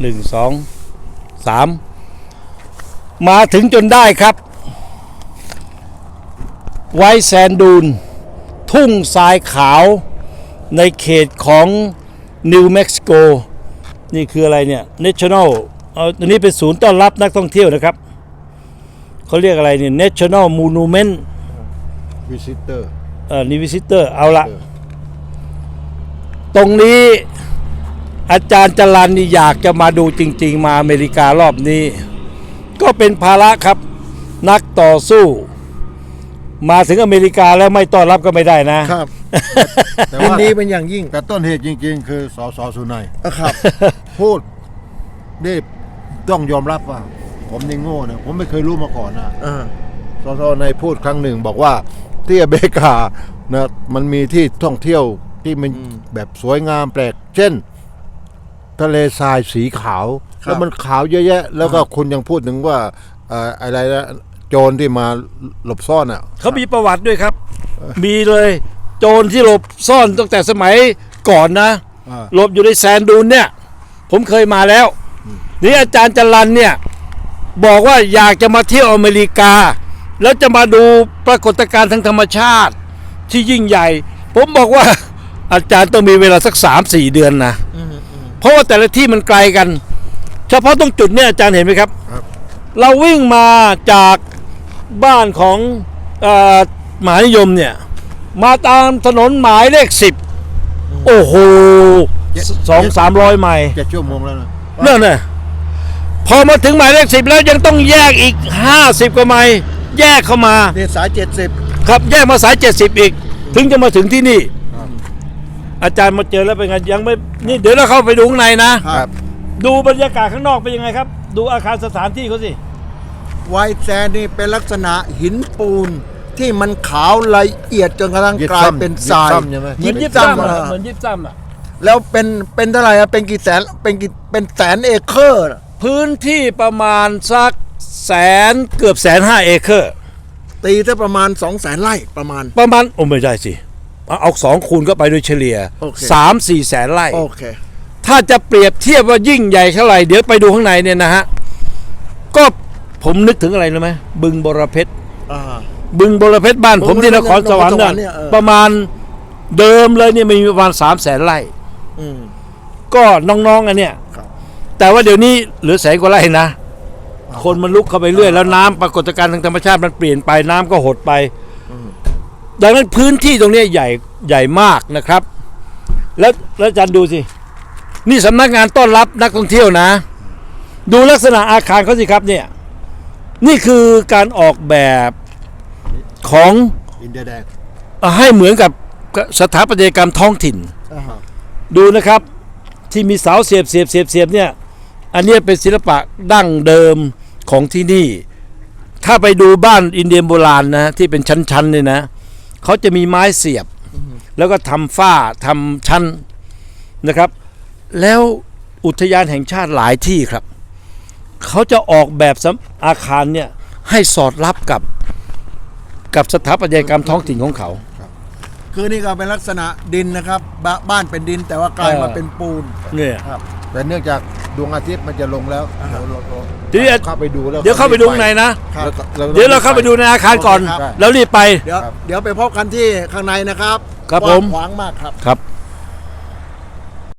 หนึ่งสองสามมาถึงจนได้ครับ ไวท์แซนดูน ทุ่งทรายขาวในเขตของนิวเม็กซิโก นี่คืออะไรเนี่ย National เอาอันนี้เป็นศูนย์ต้อนรับนักท่องเที่ยวนะครับ เขาเรียกอะไรเนี่ย National Monument วิสิเตอร์เอ่อนิวิซิเตอร์เอาละตรงนี้ อาจารย์จรันนี่อยากจะมาดูจริง ๆ มาอเมริการอบนี้ ก็เป็นภาระครับนักต่อสู้ มาถึงอเมริกาแล้วไม่ต้อนรับก็ไม่ได้นะครับ แต่ยินว่าดีเป็นอย่างยิ่ง แต่ต้นเหตุจริงๆ คือสสสุนัยครับ พูดนี่ต้องยอมรับว่า ผมนี่โง่นะผมไม่เคยรู้มาก่อนนะอ่า สสในพูดครั้งหนึ่งบอกว่าที่อเมริกานะมันมีที่ท่องเที่ยวที่มันแบบสวยงามแปลก เช่น ทะเลทรายสีขาวแล้วมันขาวเยอะแยะ แล้วก็คุณยังพูดถึงว่าเอ่ออะไรนะโจรที่มาหลบซ่อนอะ เขามีประวัติด้วยครับ มีเลย โจรที่หลบซ่อนตั้งแต่สมัยก่อนนะ อ่า หลบอยู่ในแซนดูนเนี่ย ผมเคยมาแล้ว นี่อาจารย์จรันเนี่ย บอกว่าอยากจะมาเที่ยวอเมริกา แล้วจะมาดูปรากฏการณ์ทางธรรมชาติที่ยิ่งใหญ่ ผมบอกว่า อาจารย์ต้องมีเวลาสักสามสี่เดือนนะ เพราะว่าแต่ละที่มันไกลกัน เฉพาะตรงจุดเนี่ยอาจารย์เห็นไหมครับ ครับเราวิ่งมาจากบ้านของเออหมหานิยมเนี่ยมาตามถนนหมายเลขสิบโอ้โหสองสามร้อยไมล์เจ็ดชั่วโมงแล้วนะนั่นน่ะพอมาถึงหมายเลขสิบแล้วยังต้องแยกอีกห้าสิบกว่าไมล์แยกเข้ามา นี่สายเจ็ดสิบ ครับแยกมาสายเจ็ดสิบอีก ถึงจะมาถึงที่นี่ อาจารย์มาเจอแล้วเป็นไงยังไม่นี่เดี๋ยวเราเข้าไปดูข้างในนะ ครับ ดูบรรยากาศข้างนอกเป็นยังไงครับ ดูอาคารสถานที่เขาสิไวท์แซนนี่เป็นลักษณะหินปูนที่มันขาวละเอียดจนกระทั่งยิบกลายซ้ำเป็นยิบทรายซ้ำใช่ไหมเหมือนยิบซ้ำซ้ำอะอะเหมือนยิบซ้ำอะแล้วเป็นเป็นเท่าไหร่อะเป็นกี่แสนเป็นกี่เป็นแสนเอเคอร์น่ะพื้นที่ประมาณสักแสนเกือบแสนห้าเอเคอร์ ตีซะประมาณ2 0 0แสนไร่ประมาณ ประมาณโอ้ไม่ได้สิ เอาเอาสองคูณก็ไปโดยเฉลี่ยโอเค สามสี่แสนไร่ โอเค ถ้าจะเปรียบเทียบว่ายิ่งใหญ่เท่าไหร่เดี๋ยวไปดูข้างในเนี่ยนะฮะ ก็ผมนึกถึงอะไรรู้ไหมบึงบรเพชร อ่า บึงบรเพชรบ้านผมที่นครสวรรค์นครสวรรค์เนี่เนี่ยยเออ ประมาณเดิมเลยเนี่ยมีประมาณสามแสนไร่ อืม ก็น้องๆอันเนี่ยครับ แต่ว่าเดี๋ยวนี้เหลือแสนกว่าไร่นะ คนมันลุกเข้าไปเรื่อยแล้วน้ำปรากฏการณ์ทางธรรมชาติมันเปลี่ยนไปน้ำก็หดไป ดังนั้นพื้นที่ตรงเนี้ยใหญ่ใหญ่มากนะครับ แล้วแล้วอาจารย์ดูสิ นี่สำนักงานต้อนรับนักท่องเที่ยวนะ ดูลักษณะอาคารเขาสิครับเนี่ยนี่คือการออกแบบของอินเดียแดงเอ่อให้เหมือนกับสถาปัตยกรรมท้องถิ่นอ่าฮะดูนะครับที่มีเสาเสียบเสียบเสียบเสียบเนี่ย อันเนี้ยเป็นศิลปะดั้งเดิมของที่นี่ ถ้าไปดูบ้านอินเดียโบราณนะ ที่เป็นชั้นๆเนี่ยนะ เขาจะมีไม้เสียบ แล้วก็ทำฝ้าทำชั้นนะครับ แล้วอุทยานแห่งชาติหลายที่ครับ เขาจะออกแบบสำอาคารเนี่ยให้สอดรับกับกับสถาปัตยกรรมท้องถิ่นของเขา คือนี่ก็เป็นลักษณะดินนะครับบาบ้านเป็นดินแต่ว่ากลายมาเออเป็นปูนเนี่ยแต่เนื่องจาก ดวงอาทิตย์มันจะลงแล้วอ่าฮะเราเราทีนี้ เข้าไปดูแล้วเดี๋ยวเข้าไปดูข้างในนะ ครับแล้วก็เดี๋ยวเราเข้าไปดูในอาคารก่อนครับ แล้วรีบไป เดี๋ยวเดี๋ยวไปพบกันที่ข้างในนะครับครับกว้างผมขวางมากครับ ครับ